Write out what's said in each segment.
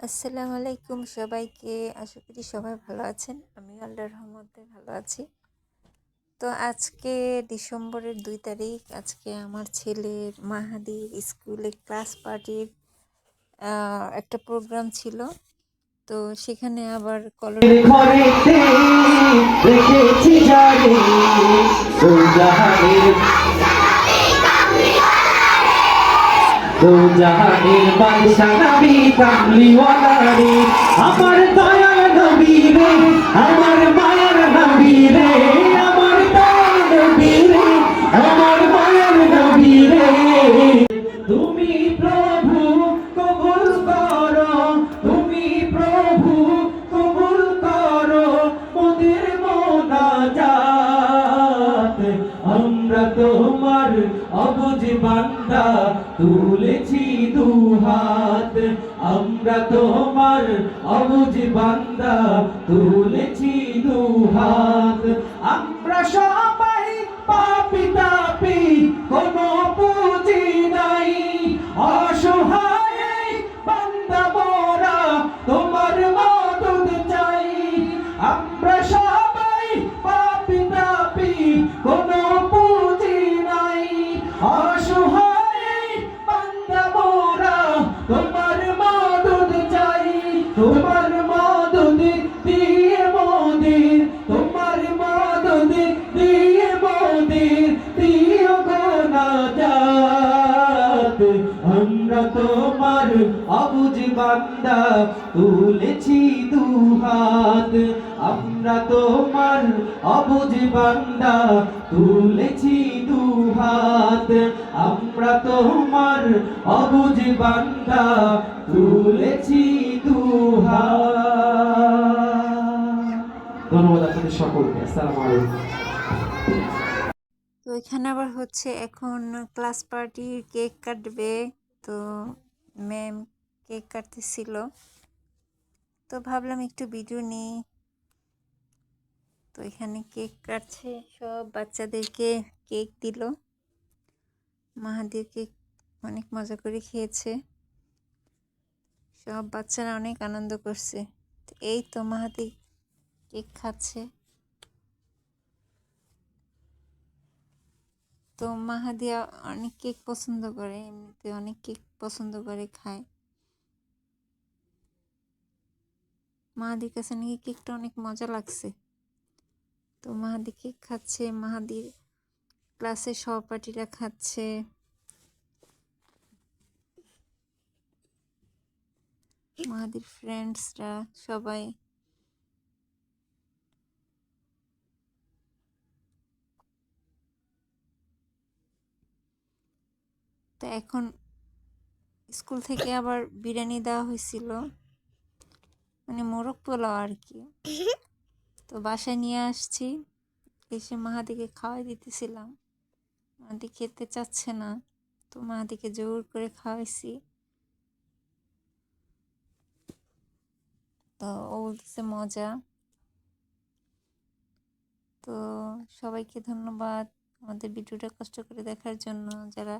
আসসালামু আলাইকুম সবাইকে। আশা করি সবাই ভালো আছেন। আমি আল্লাহর রহমতে ভালো আছি। তো আজকে ডিসেম্বরের দুই তারিখ। আজকে আমার ছেলের মাহাদির স্কুলে ক্লাস পার্টির একটা প্রোগ্রাম ছিল। তো সেখানে আবার কলর জানি ও জাহানের বাদশা নবী কামলিওয়ালা রে আমার দয়াল নবী রে আমার মায়ার অবুজ বান্দা তুলেছি দুহাত আমরা তোমার অবুজ বান্দা তুলেছি দুহাত মদত দিয়ে তোমার মদত দিয়ে মোদের দিও গোনাজাত আমরা তোমার অবুজ বান্দা, তুলেছি দুহাত আমরা তোমার অবুজ বান্দা, তুলেছি দুহাত আমরা তোমার অবুজ বান্দা, তুলেছি দুহাত ধন্যবাদ আপনাদের সকলকে, আসসালামু আলাইকুম। তো এখানে আবার হচ্ছে এখন ক্লাস পার্টির কেক কাটবে, তো ম্যাম কেক কাটতেছিল। তো ভাবলাম একটু ভিডিও নিই। তো এখানে কেক কাটছে, সব বাচ্চাদেরকে কেক দিল। মাহাদির কেক অনেক মজা করে খেয়েছে। সব বাচ্চারা অনেক আনন্দ করছে। এই তো মাহাদি কেক খাচ্ছে। তো মাহাদিয়া অনেক কেক পছন্দ করে, এমনিতে অনেক কেক পছন্দ করে, খায়। মাহাদির কাছে নাকি কেকটা অনেক মজা লাগছে। তো মাহাদি কেক খাচ্ছে, মাহাদির ক্লাসের সহপাঠীরা খাচ্ছে। মাহাদির ফ্রেন্ডসরা সবাই তো এখন স্কুল থেকে আবার বিরিয়ানি দেওয়া হয়েছিল। মানে মোরগ পোলাও আর কি। তো বাসায় নিয়ে আসছি। এসে মাহাদিকে খাওয়াই দিতেছিলাম। মাহাদি খেতে চাচ্ছে না। তো মাহাদিকে জোর করে খাওয়াইছি। তো ও বলতেছে মজা। তো সবাইকে ধন্যবাদ আমাদের ভিডিওটা কষ্ট করে দেখার জন্য। যারা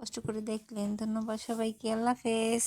কষ্ট করে দেখলেন। ধন্যবাদ সবাইকে। আল্লাহ হাফেজ।